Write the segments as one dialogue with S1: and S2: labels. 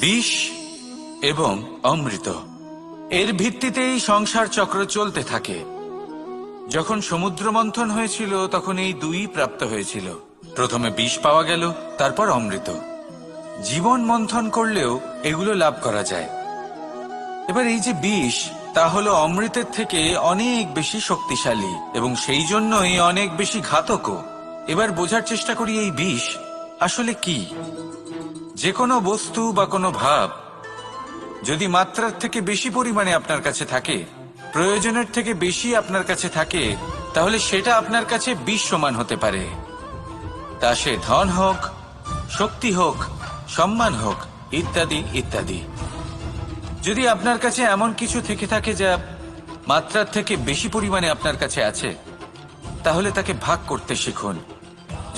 S1: বিষ এবং অমৃত। এর ভিত্তিতেই সংসার চক্র চলতে থাকে। যখন সমুদ্র মন্থন হয়েছিল, তখন এই দুই প্রাপ্ত হয়েছিল। প্রথমে বিষ পাওয়া গেল, তারপর অমৃত। জীবন মন্থন করলেও এগুলো লাভ করা যায়। এবার এই যে বিষ, তা হলো অমৃতের থেকে অনেক বেশি শক্তিশালী এবং সেই জন্যই অনেক বেশি ঘাতকও। এবার বোঝার চেষ্টা করি এই বিষ আসলে কি। যে কোনো বস্তু বা কোনো ভাব যদি মাত্রার থেকে বেশি পরিমাণে আপনার কাছে থাকে, প্রয়োজনের থেকে বেশি আপনার কাছে থাকে, তাহলে সেটা আপনার কাছে বিষ সমান হতে পারে। তা সে ধন হোক, শক্তি হোক, সম্মান হোক, ইত্যাদি ইত্যাদি। যদি আপনার কাছে এমন কিছু থেকে থাকে যা মাত্রার থেকে বেশি পরিমাণে আপনার কাছে আছে, তাহলে তাকে ভাগ করতে শিখুন।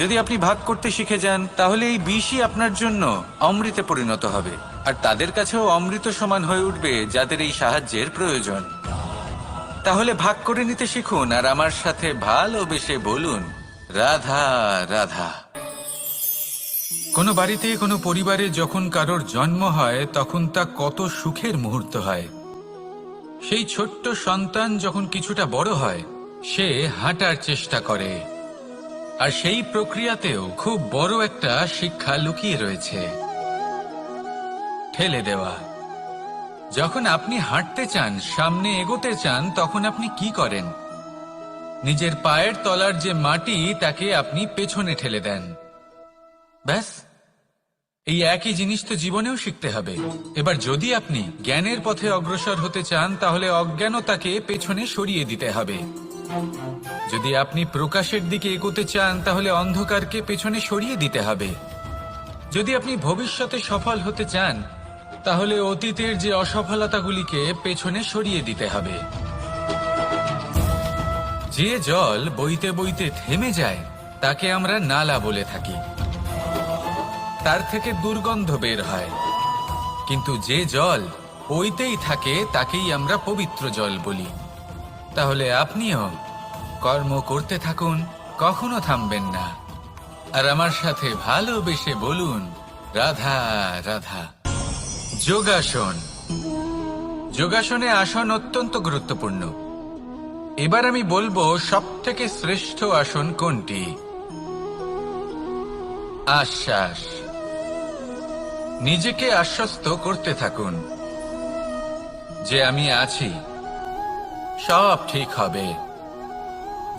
S1: যদি আপনি ভাগ করতে শিখে যান, তাহলে এই বিষই আপনার জন্য অমৃতে পরিণত হবে। আর তাদের কাছেও অমৃত সমান হয়ে উঠবে যাদের এই সাহায্যের প্রয়োজন। তাহলে ভাগ করে নিতে শিখুন, আর আমার সাথে ভালোবেসে বলুন, রাধা রাধা। কোনো বাড়িতে, কোনো পরিবারে যখন কারোর জন্ম হয়, তখন তা কত সুখের মুহূর্ত হয়। সেই ছোট্ট সন্তান যখন কিছুটা বড় হয়, সে হাঁটার চেষ্টা করে। আর সেই প্রক্রিয়াতেও খুব বড় একটা শিক্ষা লুকিয়ে রয়েছে। ঠেলে দেওয়া। যখন আপনি হাঁটতে চান, সামনে এগোতে চান, তখন আপনি কি করেন? নিজের পায়ের তলার যে মাটি, তাকে আপনি পেছনে ঠেলে দেন। ব্যাস। এই একই জিনিস তো জীবনেও শিখতে হবে। এবার যদি আপনি জ্ঞানের পথে অগ্রসর হতে চান, তাহলে অজ্ঞানতাকে পেছনে সরিয়ে দিতে হবে। যদি আপনি প্রকাশের দিকে এগোতে চান, তাহলে অন্ধকারকে পেছনে সরিয়ে দিতে হবে। যদি আপনি ভবিষ্যতে সফল হতে চান, তাহলে অতীতের যে অসফলতাগুলিকে পেছনে সরিয়ে দিতে হবে। যে জল বইতে বইতে থেমে যায়, তাকে আমরা নালা বলে থাকি। তার থেকে দুর্গন্ধ বের হয়। কিন্তু যে জল বইতেই থাকে, তাকেই আমরা পবিত্র জল বলি। তাহলে আপনিও কর্ম করতে থাকুন, কখনো থামবেন না। আর আমার সাথে ভালোবেসে বলুন, রাধা রাধা। যোগাসন। যোগাসনে আসন অত্যন্ত গুরুত্বপূর্ণ। এবার আমি বলব সব থেকে শ্রেষ্ঠ আসন কোনটি? আশ্বাস। নিজেকে আশ্বস্ত করতে থাকুন। যে আমি আছি, সব ঠিক হবে।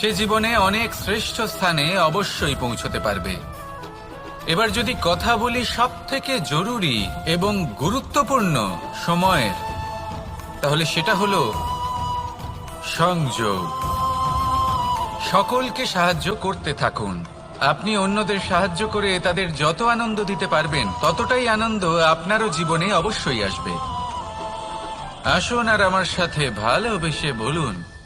S1: সে জীবনে অনেক শ্রেষ্ঠ স্থানে অবশ্যই পৌঁছতে পারবে। এবার যদি কথা বলি সব থেকে জরুরি এবং গুরুত্বপূর্ণ সময়ের, তাহলে সেটা হলো সংযোগ। সকলকে সাহায্য করতে থাকুন। আপনি অন্যদের সাহায্য করে তাদের যত আনন্দ দিতে পারবেন, ততটাই আনন্দ আপনারও জীবনে অবশ্যই আসবে। আসুন আর আমার সাথে ভালোবেসে বলুন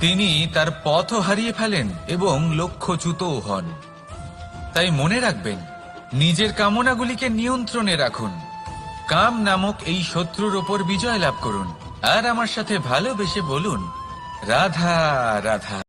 S1: তিনি তার পথ হারিয়ে ফেলেন এবং লক্ষ্যচ্যুতও হন। তাই মনে রাখবেন, নিজের কামনাগুলিকে নিয়ন্ত্রণে রাখুন। কাম নামক এই শত্রুর ওপর বিজয় লাভ করুন। আর আমার সাথে ভালোবেসে বলুন, রাধা রাধা।